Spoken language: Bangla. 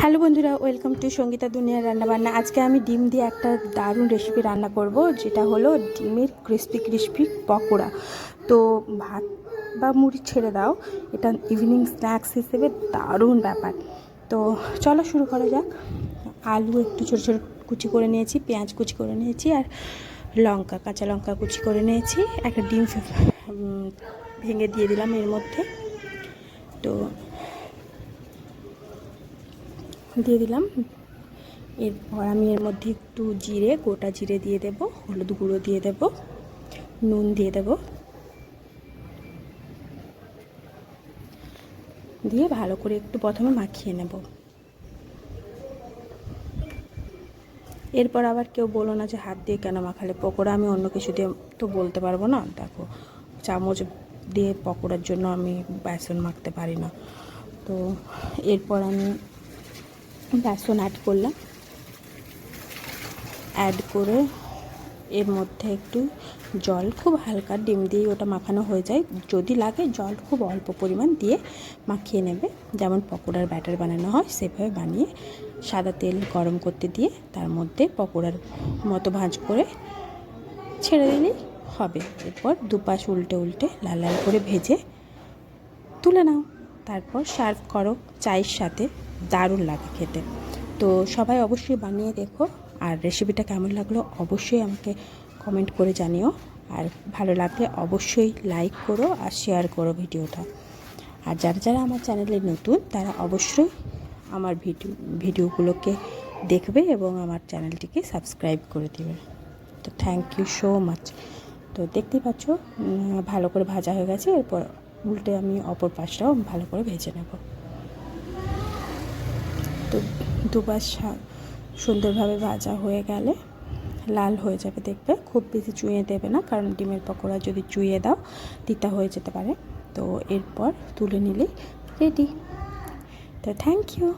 হ্যালো বন্ধুরা, ওয়েলকাম টু সঙ্গীতা দুনিয়ার রান্নাবান্না। আজকে আমি ডিম দিয়ে একটা দারুণ রেসিপি রান্না করব, যেটা হলো ডিমের ক্রিস্পি ক্রিস্পি পকোড়া। তো ভাত বা মুড়ি ছেড়ে দাও, এটা ইভিনিং স্ন্যাক্স হিসেবে দারুণ ব্যাপার। তো চলো শুরু করা যাক। আলু একটু ছোটো ছোটো কুচি করে নিয়েছি, পেঁয়াজ কুচি করে নিয়েছি, আর লঙ্কা, কাঁচা লঙ্কা কুচি করে নিয়েছি। একটা ডিম ভেঙে দিয়ে দিলাম এর মধ্যে। তো দিয়ে দিলাম। এরপর আমি এর মধ্যে একটু জিরে, গোটা জিরে দিয়ে দেব, হলুদ গুঁড়ো দিয়ে দেব, নুন দিয়ে দেব। দিয়ে ভালো করে একটু প্রথমে মাখিয়ে নেব। এরপর আবার কেউ বলো না যে হাত দিয়ে কেন মাখালে পকোড়া, আমি অন্য কিছু দিয়ে তো বলতে পারব না। দেখো, চামচ দিয়ে পকোড়ার জন্য আমি বেসন মাখতে পারি না। তো এরপর আমি বেসন অ্যাড করলাম। অ্যাড করে এর মধ্যে একটু জল, খুব হালকা ডিম দিয়ে ওটা মাখানো হয়ে যায়। যদি লাগে জল খুব অল্প পরিমাণ দিয়ে মাখিয়ে নেবে। যেমন পকোড়ার ব্যাটার বানানো হয়, সেভাবে বানিয়ে সাদা তেল গরম করতে দিয়ে তার মধ্যে পকোড়ার মতো ভাঁজ করে ছেড়ে দিলেই হবে। এরপর দুপাশ উল্টে উল্টে লাল লাল করে ভেজে তুলে নাও। তারপর সার্ভ করো চায়ের সাথে। দারুণ লাগে খেতে। তো সবাই অবশ্যই বানিয়ে দেখো। আর রেসিপিটা কেমন লাগল অবশ্যই আমাকে কমেন্ট করে জানিও। আর ভালো লাগলে অবশ্যই লাইক করো আর শেয়ার করো ভিডিওটা। আর যারা যারা আমার চ্যানেলে নতুন, তারা অবশ্যই আমার ভিডিও, ভিডিওগুলোকে দেখবে এবং আমার চ্যানেলটিকে সাবস্ক্রাইব করে দেবে। তো থ্যাংক ইউ সো মাচ তো দেখতেই পাচ্ছ ভালো করে ভাজা হয়ে গেছে। এরপর উল্টে আমি অপর পাশটাও ভালো করে ভেজে নেব। তো দুবার সা- সুন্দরভাবে ভাজা হয়ে গেলে লাল হয়ে যাবে দেখবে। খুব বেশি চুইয়ে দেবে না, কারণ ডিমের পকোড়া যদি চুইয়ে দাও, তিতা হয়ে যেতে পারে। তো এরপর তুলে নিলেই রেডি তো থ্যাংক ইউ